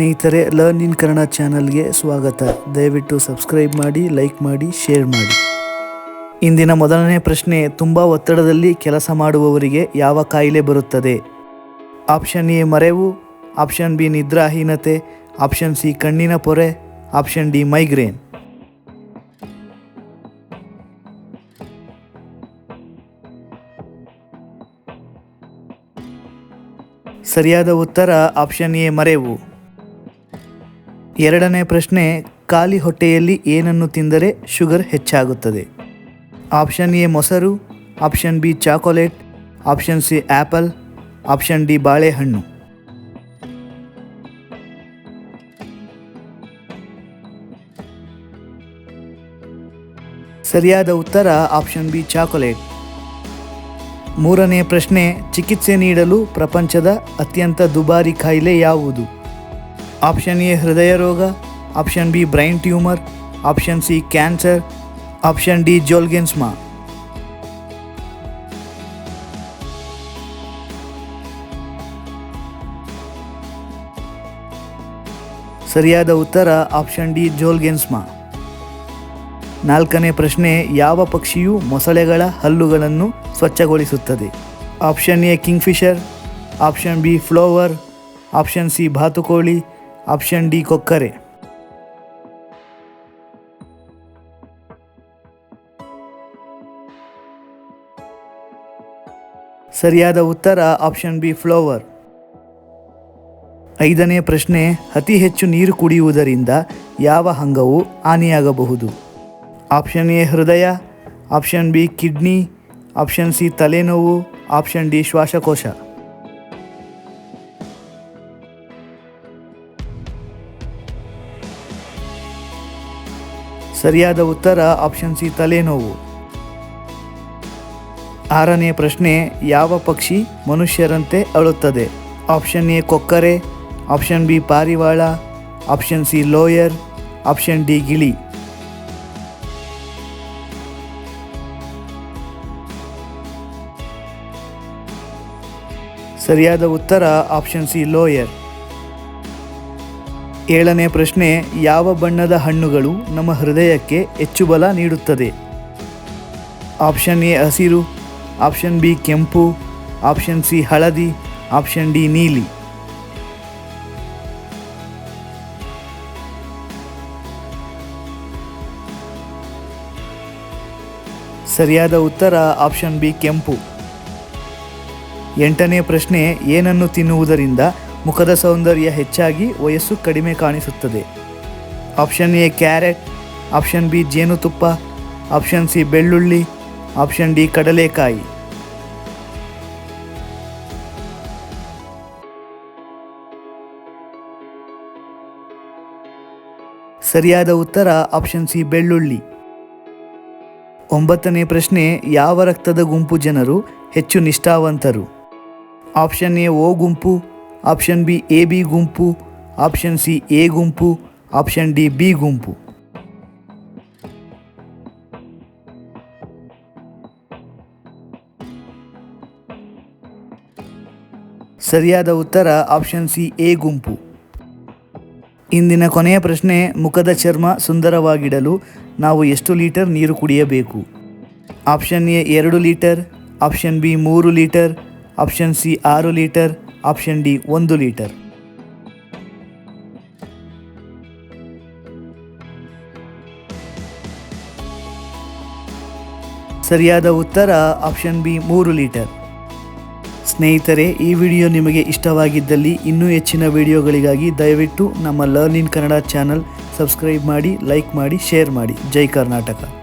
ಸ್ನೇಹಿತರೆ learn in Kannada ಚಾನಲ್ಗೆ ಸ್ವಾಗತ. ದಯವಿಟ್ಟು ಸಬ್ಸ್ಕ್ರೈಬ್ ಮಾಡಿ ಲೈಕ್ ಮಾಡಿ ಶೇರ್ ಮಾಡಿ. ಇಂದಿನ ಮೊದಲನೇ ಪ್ರಶ್ನೆ, ತುಂಬ ಒತ್ತಡದಲ್ಲಿ ಕೆಲಸ ಮಾಡುವವರಿಗೆ ಯಾವ ಕಾಯಿಲೆ ಬರುತ್ತದೆ? ಆಪ್ಷನ್ ಎ ಮರೆವು. ಆಪ್ಷನ್ ಬಿ ನಿದ್ರಾಹೀನತೆ. ಆಪ್ಷನ್ ಸಿ ಕಣ್ಣಿನ ಪೊರೆ. ಆಪ್ಷನ್ ಡಿ ಮೈಗ್ರೇನ್ ಸರಿಯಾದ ಉತ್ತರ ಆಪ್ಷನ್ ಎ ಮರೆವು. ಎರಡನೇ ಪ್ರಶ್ನೆ, ಖಾಲಿ ಹೊಟ್ಟೆಯಲ್ಲಿ ಏನನ್ನು ತಿಂದರೆ ಶುಗರ್ ಹೆಚ್ಚಾಗುತ್ತದೆ? ಆಪ್ಷನ್ ಎ ಮೊಸರು, option B chocolate, option C apple option D ಬಾಳೆಹಣ್ಣು. ಸರಿಯಾದ ಉತ್ತರ, ಆಪ್ಷನ್ ಬಿ ಚಾಕೊಲೇಟ್. ಮೂರನೇ ಪ್ರಶ್ನೆ, ಚಿಕಿತ್ಸೆ ನೀಡಲು ಪ್ರಪಂಚದ ಅತ್ಯಂತ ದುಬಾರಿ ಕಾಯಿಲೆ ಯಾವುದು? ಆಪ್ಷನ್ ಎ ಹೃದಯ ರೋಗ option B brain tumour option C cancer option D Zolgensma ಸರಿಯಾದ ಉತ್ತರ ಆಪ್ಷನ್ ಡಿ ಜೋಲ್ಗೆನ್ಸ್ಮಾ ನಾಲ್ಕನೇ ಪ್ರಶ್ನೆ, ಯಾವ ಪಕ್ಷಿಯು ಮೊಸಳೆಗಳ ಹಲ್ಲುಗಳನ್ನು ಸ್ವಚ್ಛಗೊಳಿಸುತ್ತದೆ? Option A kingfisher option B plover option C ಬಾತುಕೋಳಿ ಆಪ್ಷನ್ ಡಿ ಕೊಕ್ಕರೆ. ಸರಿಯಾದ ಉತ್ತರ ಆಪ್ಷನ್ ಬಿ ಫ್ಲೋವರ್ ಐದನೇ ಪ್ರಶ್ನೆ, ಅತಿ ಹೆಚ್ಚು ನೀರು ಕುಡಿಯುವುದರಿಂದ ಯಾವ ಅಂಗವು ಹಾನಿಯಾಗಬಹುದು? ಆಪ್ಷನ್ ಎ ಹೃದಯ. Option B kidney option C ತಲೆನೋವು. ಆಪ್ಷನ್ ಡಿ ಶ್ವಾಸಕೋಶ. ಸರಿಯಾದ ಉತ್ತರ ಆಪ್ಷನ್ ಸಿ ತಲೆನೋವು. ಆರನೇ ಪ್ರಶ್ನೆ, ಯಾವ ಪಕ್ಷಿ ಮನುಷ್ಯರಂತೆ ಅಳುತ್ತದೆ? ಆಪ್ಷನ್ ಎ ಕೊಕ್ಕರೆ. ಆಪ್ಷನ್ ಬಿ ಪಾರಿವಾಳ. ಆಪ್ಷನ್ ಸಿ ಲೋಯರ್ ಆಪ್ಷನ್ ಡಿ ಗಿಳಿ. ಸರಿಯಾದ ಉತ್ತರ ಆಪ್ಷನ್ ಸಿ ಲೋಯರ್ ಏಳನೇ ಪ್ರಶ್ನೆ, ಯಾವ ಬಣ್ಣದ ಹಣ್ಣುಗಳು ನಮ್ಮ ಹೃದಯಕ್ಕೆ ಹೆಚ್ಚು ಬಲ ನೀಡುತ್ತದೆ? ಆಪ್ಷನ್ ಎ ಹಸಿರು, ಆಪ್ಷನ್ ಬಿ ಕೆಂಪು, ಆಪ್ಷನ್ ಸಿ ಹಳದಿ, ಆಪ್ಷನ್ ಡಿ ನೀಲಿ. ಸರಿಯಾದ ಉತ್ತರ ಆಪ್ಷನ್ ಬಿ ಕೆಂಪು. ಎಂಟನೇ ಪ್ರಶ್ನೆ, ಏನನ್ನು ತಿನ್ನುವುದರಿಂದ ಮುಖದ ಸೌಂದರ್ಯ ಹೆಚ್ಚಾಗಿ ವಯಸ್ಸು ಕಡಿಮೆ ಕಾಣಿಸುತ್ತದೆ. Option A carrot, option B ಜೇನುತುಪ್ಪ, ಆಪ್ಷನ್ ಸಿ ಬೆಳ್ಳುಳ್ಳಿ, ಆಪ್ಷನ್ ಡಿ ಕಡಲೆಕಾಯಿ. ಸರಿಯಾದ ಉತ್ತರ ಆಪ್ಷನ್ ಸಿ ಬೆಳ್ಳುಳ್ಳಿ. ಒಂಬತ್ತನೇ ಪ್ರಶ್ನೆ, ಯಾವ ರಕ್ತದ ಗುಂಪು ಜನರು ಹೆಚ್ಚು ನಿಷ್ಠಾವಂತರು? ಆಪ್ಷನ್ ಎ ಓ ಗುಂಪು ಆಪ್ಷನ್ ಬಿ ಎ ಬಿ ಗುಂಪು, ಆಪ್ಷನ್ ಸಿ ಎ ಗುಂಪು, ಆಪ್ಷನ್ ಡಿ ಬಿ ಗುಂಪು. ಸರಿಯಾದ ಉತ್ತರ ಆಪ್ಷನ್ ಸಿ ಎ ಗುಂಪು. ಇಂದಿನ ಕೊನೆಯ ಪ್ರಶ್ನೆ ಮುಖದ ಚರ್ಮ ಸುಂದರವಾಗಿಡಲು ನಾವು ಎಷ್ಟು ಲೀಟರ್ ನೀರು ಕುಡಿಯಬೇಕು? ಆಪ್ಷನ್ ಎ ಎರಡು ಲೀಟರ್, ಆಪ್ಷನ್ ಬಿ ಮೂರು ಲೀಟರ್, ಆಪ್ಷನ್ ಸಿ ಆರು ಲೀಟರ್ ಆಪ್ಷನ್ ಡಿ ಒಂದು ಲೀಟರ್. ಸರಿಯಾದ ಉತ್ತರ ಆಪ್ಷನ್ ಬಿ ಮೂರು ಲೀಟರ್. ಸ್ನೇಹಿತರೆ, ಈ ವಿಡಿಯೋ ನಿಮಗೆ ಇಷ್ಟವಾಗಿದ್ದಲ್ಲಿ ಇನ್ನೂ ಹೆಚ್ಚಿನ ವಿಡಿಯೋಗಳಿಗಾಗಿ ದಯವಿಟ್ಟು ನಮ್ಮ learn in Kannada channel subscribe ಮಾಡಿ, ಲೈಕ್ ಮಾಡಿ, ಶೇರ್ ಮಾಡಿ. ಜೈ ಕರ್ನಾಟಕ.